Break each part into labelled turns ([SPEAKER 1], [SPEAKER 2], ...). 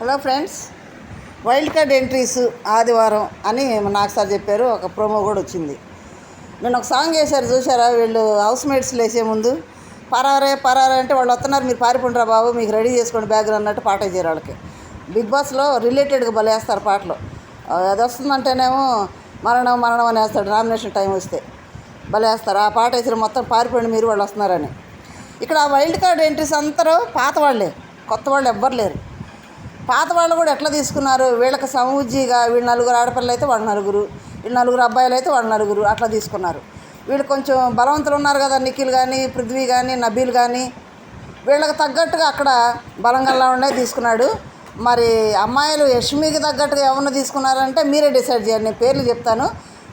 [SPEAKER 1] Hello friends wild card entries ఆదివారం అని నాకు సార్ చెప్పారు ఒక ప్రోమో కూడా వచ్చింది. నేను ఒక సాంగ్ వేశారు చూసారా వీళ్ళు హౌస్ మేట్స్ లేసే ముందు పరారే పరారే అంటే వాళ్ళు వస్తున్నారు మీరు పారిపోండిరా బాబు మీకు రెడీ చేసుకోండి బ్యాగ్ అన్నట్టు పాట చేయరు వాళ్ళకి. బిగ్ బాస్లో రిలేటెడ్గా బలేస్తారు వేస్తారు పాటలు అది వస్తుందంటేనేమో మరణం మరణం అని వేస్తాడు నామినేషన్ టైం వస్తే. భలే వేస్తారు ఆ పాట వేసిన మొత్తం పారిపోండి మీరు వాళ్ళు వస్తున్నారని. ఇక్కడ ఆ వైల్డ్ కార్డ్ ఎంట్రీస్ అందరూ పాత వాళ్ళే కొత్త వాళ్ళు ఎవ్వరు లేరు. పాత వాళ్ళు కూడా ఎట్లా తీసుకున్నారు? వీళ్ళకి సమూజ్జిగా వీళ్ళు నలుగురు ఆడపిల్లలు అయితే వాళ్ళు నలుగురు వీళ్ళు నలుగురు అబ్బాయిలు అయితే వాళ్ళు నలుగురు అట్లా తీసుకున్నారు. వీళ్ళు కొంచెం బలవంతులు ఉన్నారు కదా నిఖిల్ కానీ పృథ్వీ కానీ నబీల్ కానీ వీళ్ళకి తగ్గట్టుగా అక్కడ బలంగల్లా ఉండే తీసుకున్నాడు. మరి అమ్మాయిలు యష్మికి తగ్గట్టుగా ఎవరిని తీసుకున్నారంటే మీరే డిసైడ్ చేయండి నేను పేర్లు చెప్తాను.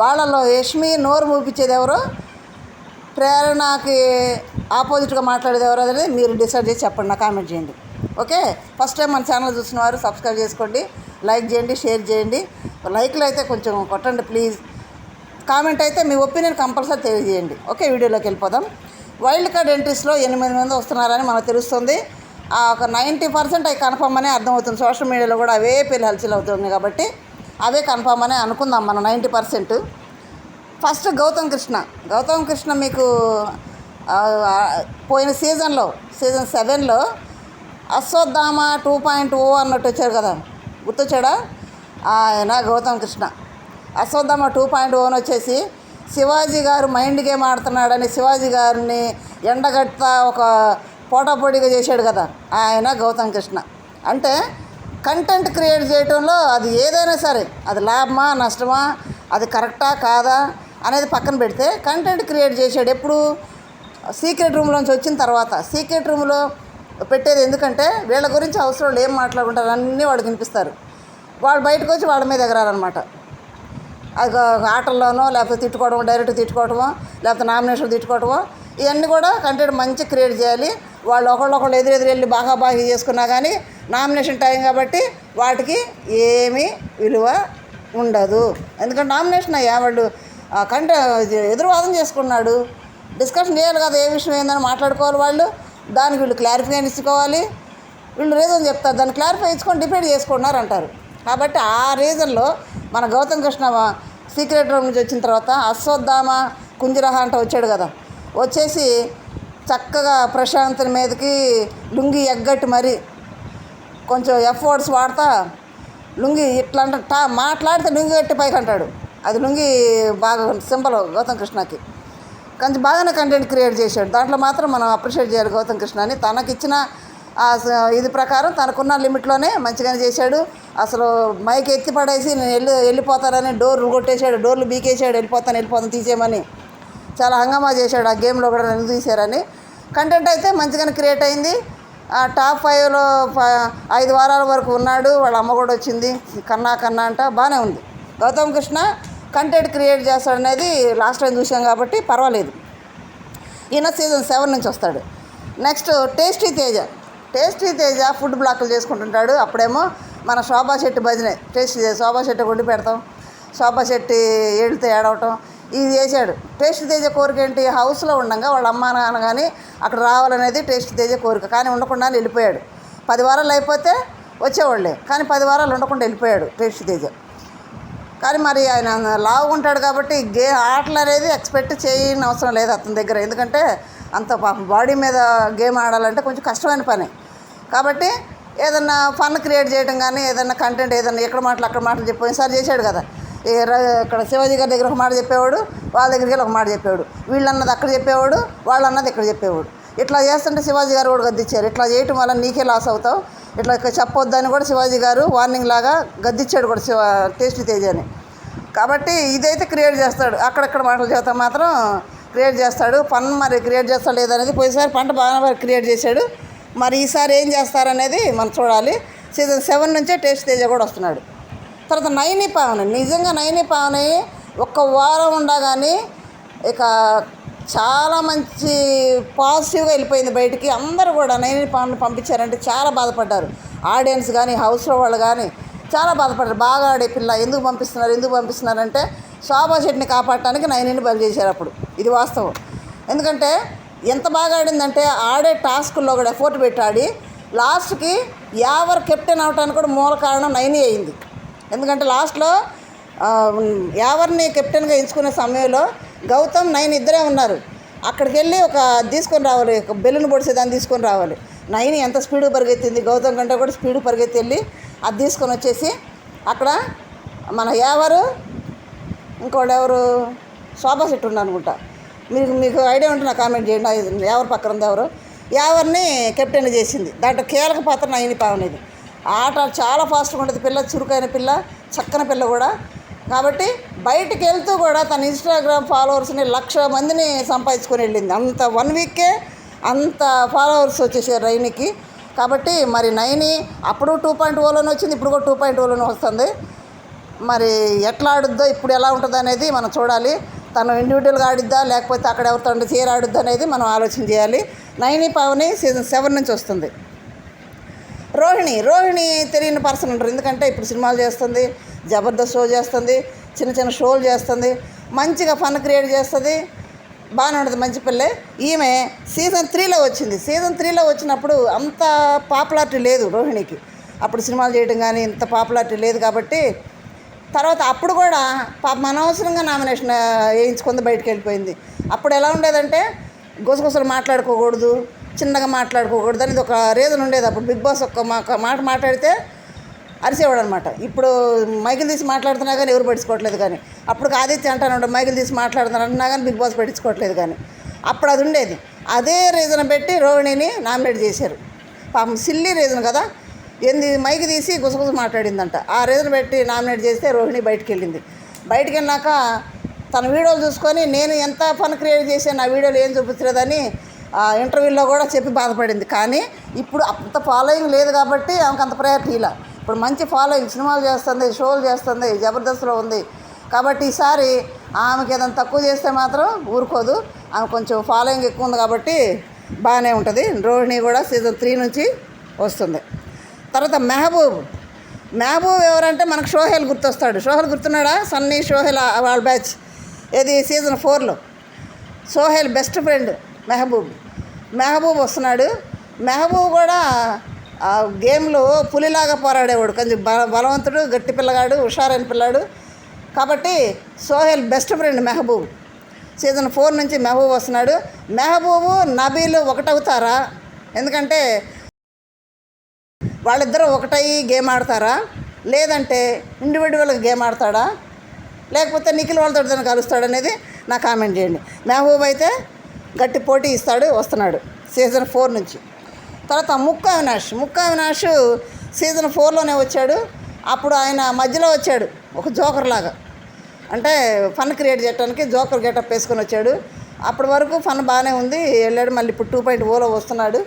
[SPEAKER 1] వాళ్ళలో యష్మి నోరు మూపించేది ఎవరో? ప్రేరణకి ఆపోజిట్గా మాట్లాడేది ఎవరో అనేది మీరు డిసైడ్ చేసి చెప్పండి నా కామెంట్ చేయండి. ఓకే? ఫస్ట్ టైం మన ఛానల్ చూసిన వారు సబ్స్క్రైబ్ చేసుకోండి లైక్ చేయండి షేర్ చేయండి. లైక్లు అయితే కొంచెం కొట్టండి ప్లీజ్. కామెంట్ అయితే మీ ఒపీనియన్ కంపల్సరీ తెలియజేయండి. ఓకే వీడియోలోకి వెళ్ళిపోదాం. వైల్డ్ కార్డ్ ఎంట్రీస్లో ఎనిమిది మంది వస్తున్నారని మనకు తెలుస్తుంది. ఆ ఒక నైంటీ పర్సెంట్ అవి కన్ఫర్మ్ అనే అర్థమవుతుంది. సోషల్ మీడియాలో కూడా అవే పెళ్ళి హల్చల్ అవుతుంది కాబట్టి అవే కన్ఫర్మ్ అనే అనుకుందాం మనం ninety percent. First Gautam Krishna. Gautam Krishna మీకు పోయిన సీజన్లో సీజన్ సెవెన్లో అశ్వత్థామ టూ పాయింట్ ఓ అన్నట్టు వచ్చారు కదా. గుర్తొచ్చాడా? ఆయన Gautam Krishna. Ashwatthama two point o వచ్చేసి శివాజీ గారు మైండ్ గేమ్ ఆడుతున్నాడని శివాజీ గారిని ఎండగట్ట ఒక పోటాపోటీగా చేశాడు కదా ఆయన గౌతమ్ కృష్ణ. అంటే కంటెంట్ క్రియేట్ చేయడంలో అది ఏదైనా సరే అది లాభమా నష్టమా అది కరెక్టా కాదా అనేది పక్కన పెడితే కంటెంట్ క్రియేట్ చేశాడు ఎప్పుడు? సీక్రెట్ రూమ్లోంచి వచ్చిన తర్వాత. సీక్రెట్ రూమ్లో పెట్టేది ఎందుకంటే వీళ్ళ గురించి అవసరం ఏం మాట్లాడుకుంటారు అన్నీ వాడు వినిపిస్తారు. వాడు బయటకు వచ్చి వాళ్ళ మీద ఎగరాలన్నమాట అది ఆటల్లోనో లేకపోతే తిట్టుకోవడమో డైరెక్ట్ తిట్టుకోవడమో లేకపోతే నామినేషన్ తిట్టుకోవడమో ఇవన్నీ కూడా కంటెంట్ మంచి క్రియేట్ చేయాలి. వాళ్ళు ఒకళ్ళొకళ్ళు ఎదురెదురు వెళ్ళి బాగా బాగా చేసుకున్నా కానీ నామినేషన్ టైం కాబట్టి వాటికి ఏమీ విలువ ఉండదు. ఎందుకంటే నామినేషన్ అయ్యా వాళ్ళు కంటే ఎదురువాదం చేసుకున్నాడు. డిస్కషన్ చేయాలి కదా ఏ విషయం ఏందని మాట్లాడుకోవాలి వాళ్ళు. దానికి వీళ్ళు క్లారిఫికేషన్ ఇచ్చుకోవాలి వీళ్ళు రీజన్ చెప్తారు. దాన్ని క్లారిఫై ఇచ్చుకొని డిపెండ్ చేసుకున్నారు అంటారు. కాబట్టి ఆ రీజన్లో మన గౌతమ్ కృష్ణ సీక్రెట్ రూమ్ నుంచి వచ్చిన తర్వాత అశ్వత్థామ కుంజరహ అంట వచ్చాడు కదా. వచ్చేసి చక్కగా ప్రశాంతుని మీదకి లుంగి ఎగ్గట్టి మరి కొంచెం ఎఫర్ట్స్ వాడతా లుంగి ఇట్లా అంట మాట్లాడితే లుంగి గట్టి పైకి అంటాడు. అది లుంగి బాగా సింబల్ గౌతమ్ కృష్ణకి. కొంచెం బాగానే కంటెంట్ క్రియేట్ చేశాడు. దాంట్లో మాత్రం మనం అప్రిషియేట్ చేయాలి గౌతమ్ కృష్ణని. తనకిచ్చిన ఆ ఇది ప్రకారం తనకున్న లిమిట్లోనే మంచిగానే చేశాడు. అసలు మైక్ ఎత్తి పడేసి నేను వెళ్ళి వెళ్ళిపోతానని డోర్లు కొట్టేశాడు డోర్లు బీకేసాడు వెళ్ళిపోతాను వెళ్ళిపోతాను తీసేయమని చాలా హంగామా చేశాడు. ఆ గేమ్లో కూడా నన్ను తీశారని. కంటెంట్ అయితే మంచిగానే క్రియేట్ అయింది. ఆ టాప్ ఫైవ్లో ఐదు వారాల వరకు ఉన్నాడు. వాళ్ళ అమ్మ కూడా వచ్చింది. కన్నా కన్నా అంట బాగానే ఉంది. గౌతమ్ కృష్ణ కంటెంట్ క్రియేట్ చేస్తాడు అనేది లాస్ట్ టైం చూసాం కాబట్టి పర్వాలేదు. ఈయన సీజన్ సెవెన్ నుంచి వస్తాడు. Next tasty Teja. Tasty Teja food బ్లాక్లు చేసుకుంటుంటాడు. అప్పుడేమో మన శోభా శెట్టి భజనే. టేస్టీ తేజ. శోభా శెట్టి వండి పెడతాం. శోభా శెట్టి ఏడితే ఏడవటం. ఇది చేశాడు. టేస్ట్ తేజ కోరిక ఏంటి? హౌస్లో ఉండగా వాళ్ళ అమ్మ నాన్న కానీ అక్కడ రావాలనేది టేస్ట్ తేజ కోరిక. కానీ ఉండకుండా వెళ్ళిపోయాడు. పది వారాలు అయిపోతే వచ్చేవాళ్ళే. కానీ పది వారాలు ఉండకుండా వెళ్ళిపోయాడు టేస్ట్ తేజ. కానీ మరి ఆయన లావు ఉంటాడు కాబట్టి గే ఆటలు అనేది ఎక్స్పెక్ట్ చేయని అవసరం లేదు అతని దగ్గర. ఎందుకంటే అంత పాపం బాడీ మీద గేమ్ ఆడాలంటే కొంచెం కష్టమైన పని. కాబట్టి ఏదన్నా ఫన్ క్రియేట్ చేయడం కానీ ఏదన్నా కంటెంట్ ఏదన్నా ఎక్కడ మాటలు అక్కడ మాటలు చెప్పేసారి చేశాడు కదా. ఇక్కడ శివాజీ గారి దగ్గర ఒక మాట చెప్పేవాడు వాళ్ళ దగ్గరికి వెళ్ళి ఒక మాట చెప్పేవాడు. వీళ్ళు అన్నది అక్కడ చెప్పేవాడు వాళ్ళు అన్నది ఇక్కడ చెప్పేవాడు. ఇట్లా చేస్తుంటే శివాజీ గారు కూడా గద్దిచ్చారు. ఇట్లా చేయటం వల్ల నీకే లాస్ అవుతావు. ఇట్లా చెప్పొద్దని కూడా శివాజీ గారు వార్నింగ్ లాగా గద్దిచ్చాడు కూడా శివ టేస్టీ తేజని కాబట్టి ఇదైతే క్రియేట్ చేస్తాడు. అక్కడక్కడ మాటలు చేత మాత్రం క్రియేట్ చేస్తాడు. పన్ను మరి క్రియేట్ చేస్తాడు లేదనేది పోయినసారి పంట బాగా క్రియేట్ చేశాడు. మరి ఈసారి ఏం చేస్తారనేది మనం చూడాలి. సీజన్ సెవెన్ నుంచే టేస్ట్ తేజ కూడా వస్తున్నాడు. తర్వాత నైని పావని నిజంగా నైని పావన ఒక్క వారం ఉండగానే ఇక చాలా మంచి పాజిటివ్గా వెళ్ళిపోయింది బయటికి. అందరూ కూడా నేను పావని పంపించారంటే చాలా బాధపడ్డారు. ఆడియన్స్ కానీ హౌస్లో వాళ్ళు కానీ చాలా బాధపడ్డారు. బాగా ఆడే పిల్ల ఎందుకు పంపిస్తున్నారు ఎందుకు పంపిస్తున్నారంటే శోభా చెట్ని కాపాడటానికి నైనిని బలి చేశారు అప్పుడు. ఇది వాస్తవం. ఎందుకంటే ఎంత బాగా ఆడిందంటే ఆడే టాస్కుల్లో కూడా ఎఫోర్ట్ పెట్టి ఆడి లాస్ట్కి యావర్ కెప్టెన్ అవడానికి కూడా మూల కారణం నైని అయింది. ఎందుకంటే లాస్ట్లో యావర్ని కెప్టెన్గా ఎంచుకునే సమయంలో గౌతమ్ నైన్ ఇద్దరే ఉన్నారు. అక్కడికి వెళ్ళి ఒక తీసుకొని రావాలి ఒక బెలూన్ పొడిసే దాన్ని తీసుకొని రావాలి. నైన్ ఎంత స్పీడ్ పరిగెత్తింది గౌతమ్ కంటే కూడా స్పీడ్ పరిగెత్తి వెళ్ళి అది తీసుకొని వచ్చేసి అక్కడ మన యావరు ఇంకోటి ఎవరు? శోభా సెట్ ఉన్నారు అనుకుంటా మీకు మీకు ఐడియా ఉంటే నాకు కామెంట్ చేయండి. ఎవరు పక్కన ఉంది ఎవరు? ఎవరిని కెప్టెన్ చేసింది. దాంట్లో కీలక పాత్ర నయని పావనేది. ఆట చాలా ఫాస్ట్గా ఉంటుంది పిల్ల చురుకైన పిల్ల చక్కని పిల్ల కూడా. కాబట్టి బయటికి వెళ్తూ కూడా తన ఇన్స్టాగ్రామ్ ఫాలోవర్స్ని లక్ష మందిని సంపాదించుకొని వెళ్ళింది. అంత వన్ వీకే అంత ఫాలోవర్స్ వచ్చేసారు రైనికి కాబట్టి మరి నైని అప్పుడు టూ పాయింట్ ఓలోనే వచ్చింది ఇప్పుడు కూడా టూ పాయింట్ ఓలోనే వస్తుంది. మరి ఎట్లా ఆడుద్దో ఇప్పుడు ఎలా ఉంటుందో అనేది మనం చూడాలి. తను ఇండివిజువల్గా ఆడిద్దా లేకపోతే అక్కడ ఎవరితో ఉండి చేరి ఆడుద్దా అనేది మనం ఆలోచన చేయాలి. నైని పావని సీజన్ సెవెన్ నుంచి వస్తుంది. రోహిణి రోహిణి తెలియని పర్సన్ ఉంటారు ఎందుకంటే ఇప్పుడు సినిమాలు చేస్తుంది. జబర్దస్త్ షో చేస్తుంది చిన్న చిన్న షోలు చేస్తుంది మంచిగా ఫన్ క్రియేట్ చేస్తుంది బాగానే ఉంటుంది మంచి పిల్లే. ఈమె సీజన్ త్రీలో వచ్చింది. సీజన్ త్రీలో వచ్చినప్పుడు అంత పాపులారిటీ లేదు రోహిణికి. అప్పుడు సినిమాలు చేయడం కానీ ఇంత పాపులారిటీ లేదు కాబట్టి తర్వాత అప్పుడు కూడా పాప అనవసరంగా నామినేషన్ వేయించుకుంది బయటకు వెళ్ళిపోయింది. అప్పుడు ఎలా ఉండేదంటే గుసగుసలు మాట్లాడుకోకూడదు చిన్నగా మాట్లాడుకోకూడదు అనేది ఒక రీజన్ ఉండేది. అప్పుడు బిగ్ బాస్ ఒక్క ఒక మాట మాట్లాడితే అరిసేవాడు అనమాట ఇప్పుడు మైకిల్ తీసి మాట్లాడుతున్నా కానీ ఎవరు పట్టించుకోవట్లేదు కానీ అప్పుడు ఆదిత్య అంటాను మైకిల్ తీసి మాట్లాడుతున్నా అంటున్నా కానీ బిగ్ బాస్ పట్టించుకోవట్లేదు కానీ అప్పుడు అది ఉండేది. అదే రీజన్ పెట్టి రోహిణిని నామినేట్ చేశారు. పాపం సిల్లీ రీజన్ కదా. ఏంది మైక్ తీసి గుసగుస మాట్లాడిందంట. ఆ రీజన్ పెట్టి నామినేట్ చేస్తే రోహిణి బయటికి వెళ్ళింది బయటికి వెళ్ళాక తన వీడియోలు చూసుకొని నేను ఎంత ఫన్ క్రియేట్ చేశాను ఆ వీడియోలు ఏం చూపించలేదని ఆ ఇంటర్వ్యూలో కూడా చెప్పి బాధపడింది. కానీ ఇప్పుడు అంత ఫాలోయింగ్ లేదు కాబట్టి ఆమెకు అంత ప్రయారిటీ ఇలా. ఇప్పుడు మంచి ఫాలోయింగ్ సినిమాలు చేస్తుంది షోలు చేస్తుంది జబర్దస్త్లో ఉంది. కాబట్టి ఈసారి ఆమెకి ఏదైనా తక్కువ చేస్తే మాత్రం ఊరుకోదు. ఆమె కొంచెం ఫాలోయింగ్ ఎక్కువ ఉంది కాబట్టి బాగానే ఉంటుంది. రోహిణి కూడా సీజన్ త్రీ నుంచి వస్తుంది. తర్వాత మెహబూబ్. మెహబూబ్ ఎవరంటే మనకు షోహెల్ గుర్తొస్తాడు. షోహెల్ గుర్తున్నాడా? సన్నీ షోహెల్ వాళ్ళ బ్యాచ్ ఏది? సీజన్ ఫోర్లో సోహెల్ బెస్ట్ ఫ్రెండ్ మెహబూబ్. మెహబూబ్ వస్తున్నాడు. మెహబూబ్ కూడా ఆ గేమ్లో పులిలాగా పోరాడేవాడు. కొంచెం బల బలవంతుడు గట్టి పిల్లగాడు హుషారైన పిల్లాడు. కాబట్టి Sohel best friend Mehboob. Season four నుంచి మెహబూబ్ వస్తున్నాడు. మెహబూబు నబీలు ఒకటవుతారా? ఎందుకంటే వాళ్ళిద్దరూ ఒకటై గేమ్ ఆడతారా? లేదంటే ఇండివిజువల్గా గేమ్ ఆడతాడా? లేకపోతే నిఖిల్ వాళ్ళతో ఏదైనా కలుస్తాడు అనేది నా కామెంట్ చేయండి. మెహబూబ్ అయితే గట్టి పోటీ ఇస్తాడు వస్తున్నాడు. సీజన్ ఫోర్ నుంచి. తర్వాత ముక్క అవినాష్. ముక్క అవినాష్ సీజన్ ఫోర్లోనే వచ్చాడు. అప్పుడు ఆయన మధ్యలో వచ్చాడు. ఒక జోకర్ లాగా. అంటే ఫన్ క్రియేట్ చేయడానికి జోకర్ గెటప్ వేసుకొని వచ్చాడు. అప్పటి వరకు ఫన్ బాగానే ఉంది. వెళ్ళాడు మళ్ళీ ఇప్పుడు టూ పాయింట్ ఓలో వస్తున్నాడు.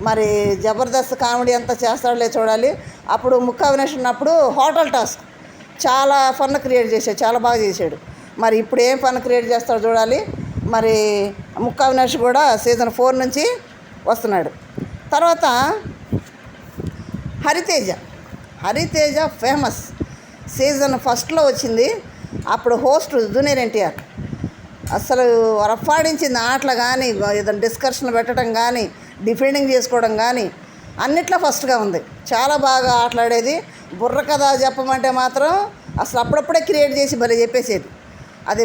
[SPEAKER 1] మరి జబర్దస్త్ కామెడీ అంతా చేస్తాడులే చూడాలి. అప్పుడు ముక్క అవినాష్ ఉన్నప్పుడు హోటల్ టాస్క్. చాలా ఫన్ క్రియేట్ చేశాడు. చాలా బాగా చేశాడు. మరి ఇప్పుడు ఏం ఫన్ క్రియేట్ చేస్తాడో చూడాలి. మరి ముక్క అవినాష్ కూడా సీజన్ ఫోర్ నుంచి వస్తున్నాడు. తర్వాత హరితేజ. హరితేజ ఫేమస్ సీజన్ ఫస్ట్లో వచ్చింది. అప్పుడు హోస్ట్ జూనియర్ ఎన్టీఆర్. అసలు రఫాడించింది ఆటలు కానీ ఏదైనా డిస్కషన్ పెట్టడం కానీ డిఫెండింగ్ చేసుకోవడం కానీ అన్నిట్లో ఫస్ట్గా ఉంది. చాలా బాగా ఆటలాడేది. బుర్ర కథ చెప్పమంటే మాత్రం అసలు అప్పుడప్పుడే క్రియేట్ చేసి భలే చెప్పేసేది. అది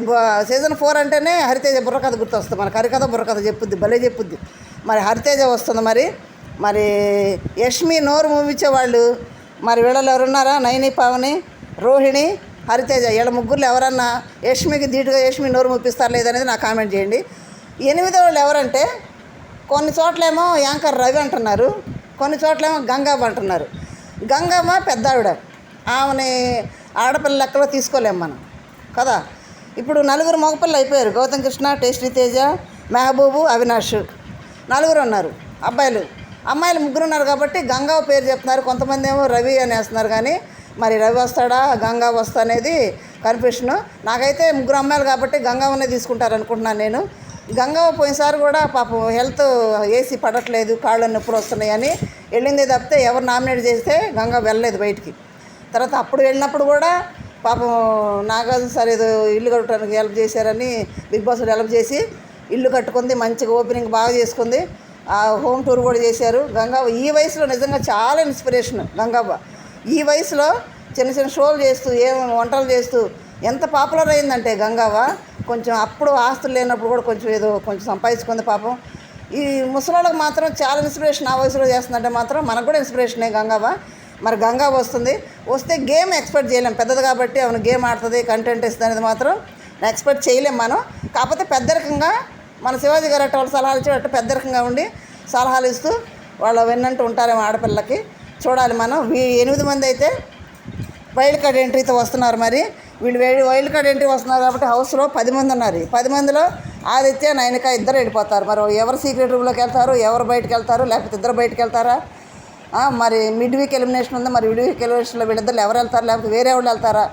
[SPEAKER 1] సీజన్ ఫోర్ అంటేనే హరితేజ బుర్రకథ గుర్తొస్తుంది. మనకి హరికథ బుర్రకథ చెప్పుద్ది భలే చెప్పుద్ది. మరి హరితేజ వస్తుంది మరి. మరి యష్మి నోరు మూవిచ్చే వాళ్ళు మరి వీళ్ళలో ఎవరున్నారా? నయని పావని రోహిణి హరితేజ. వీళ్ళ ముగ్గురు ఎవరన్నా యష్మికి ధీటుగా యష్మి నోరు ముప్పిస్తారు లేదనేది నాకు కామెంట్ చేయండి. ఎనిమిదో వాళ్ళు ఎవరంటే కొన్ని చోట్లేమో యాంకర్ రవి అంటున్నారు కొన్ని చోట్లేమో గంగాబ అంటున్నారు. గంగమ్మ పెద్ద ఆవిడ ఆమెని ఆడపిల్ల లెక్కలో తీసుకోలేము మనం కదా? ఇప్పుడు నలుగురు మగపిల్లలు అయిపోయారు. గౌతమ్ కృష్ణ టేస్టీ తేజ మెహబూబు అవినాష్ నలుగురు ఉన్నారు. అబ్బాయిలు. అమ్మాయిలు ముగ్గురు ఉన్నారు కాబట్టి గంగా పేరు చెప్తున్నారు. కొంతమంది ఏమో రవి అనేస్తున్నారు కానీ మరి రవి వస్తాడా? గంగా వస్తా అనేది కన్ఫ్యూషన్ నాకైతే ముగ్గురు అమ్మాయిలు కాబట్టి గంగావనే తీసుకుంటారు అనుకుంటున్నాను నేను. గంగా పోయినసారి కూడా పాపం హెల్త్ ఏసీ పడట్లేదు కాళ్ళు నొప్పులు వస్తున్నాయని వెళ్ళింది తప్పితే ఎవరు నామినేట్ చేస్తే గంగా వెళ్ళలేదు బయటికి. తర్వాత అప్పుడు వెళ్ళినప్పుడు కూడా పాపం నాగార్జున సార్ ఏదో ఇల్లు కట్టడానికి హెల్ప్ చేశారని బిగ్ బాస్ హెల్ప్ చేసి ఇల్లు కట్టుకుంది మంచిగా ఓపెనింగ్ బాగా చేసుకుంది. హోమ్ టూర్ కూడా చేశారు. గంగవ్వ ఈ వయసులో నిజంగా చాలా ఇన్స్పిరేషన్ గంగవ్వ. ఈ వయసులో చిన్న చిన్న షోలు చేస్తూ ఏం వంటలు చేస్తూ ఎంత పాపులర్ అయిందంటే గంగావ్వ కొంచెం అప్పుడు ఆస్తులు లేనప్పుడు కూడా కొంచెం ఏదో కొంచెం సంపాదించుకుంది పాపం. ఈ ముసలోళ్ళకి మాత్రం చాలా ఇన్స్పిరేషన్ ఆ వయసులో చేస్తుందంటే మాత్రం మనకు కూడా ఇన్స్పిరేషనే గంగవ్వ. మరి గంగా వస్తుంది. వస్తే గేమ్ ఎక్స్పెక్ట్ చేయలేం. పెద్దది కాబట్టి అవును గేమ్ ఆడుతుంది కంటెంట్ ఇస్తుంది అనేది మాత్రం ఎక్స్పెక్ట్ చేయలేం మనం. కాకపోతే పెద్దరికంగా మన శివాజీ గారు అట్ట వాళ్ళు సలహాలు ఇచ్చి అట్ట పెద్దరికంగా ఉండి సలహాలు ఇస్తూ వాళ్ళు విన్నట్టు ఉంటారేమో ఆడపిల్లకి చూడాలి మనం. వీ ఎనిమిది మంది అయితే వైల్డ్ కార్డ్ ఎంట్రీతో వస్తున్నారు మరి. వీళ్ళు వైల్డ్ కార్డ్ ఎంట్రీ వస్తున్నారు కాబట్టి హౌస్లో పది మంది ఉన్నారు. ఈ పది మందిలో ఆదిత్య నయనిక ఇద్దరు వెళ్ళిపోతారు. మరి ఎవరు సీక్రెట్ రూమ్లోకి వెళ్తారు? ఎవరు బయటకు వెళ్తారు? లేకపోతే ఇద్దరు బయటకు వెళ్తారా? మరి మిడ్ వీక్ ఎలిమినేషన్ ఉంది. మరి మిడ్ వీక్ ఎలిమినేషన్లో వీళ్ళిద్దరు ఎవరు వెళ్తారు? లేకపోతే వేరే వాళ్ళు వెళ్తారా?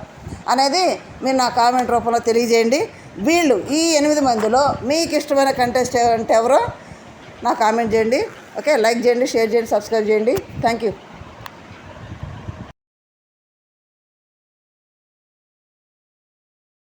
[SPEAKER 1] అనేది మీరు నా కామెంట్ రూపంలో తెలియజేయండి. వీళ్ళు ఈ ఎనిమిది మందిలో మీకు ఇష్టమైన కంటెస్టెంట్ ఎవరో నాకు కామెంట్ చేయండి. ఓకే లైక్ చేయండి షేర్ చేయండి సబ్స్క్రైబ్ చేయండి. Thank you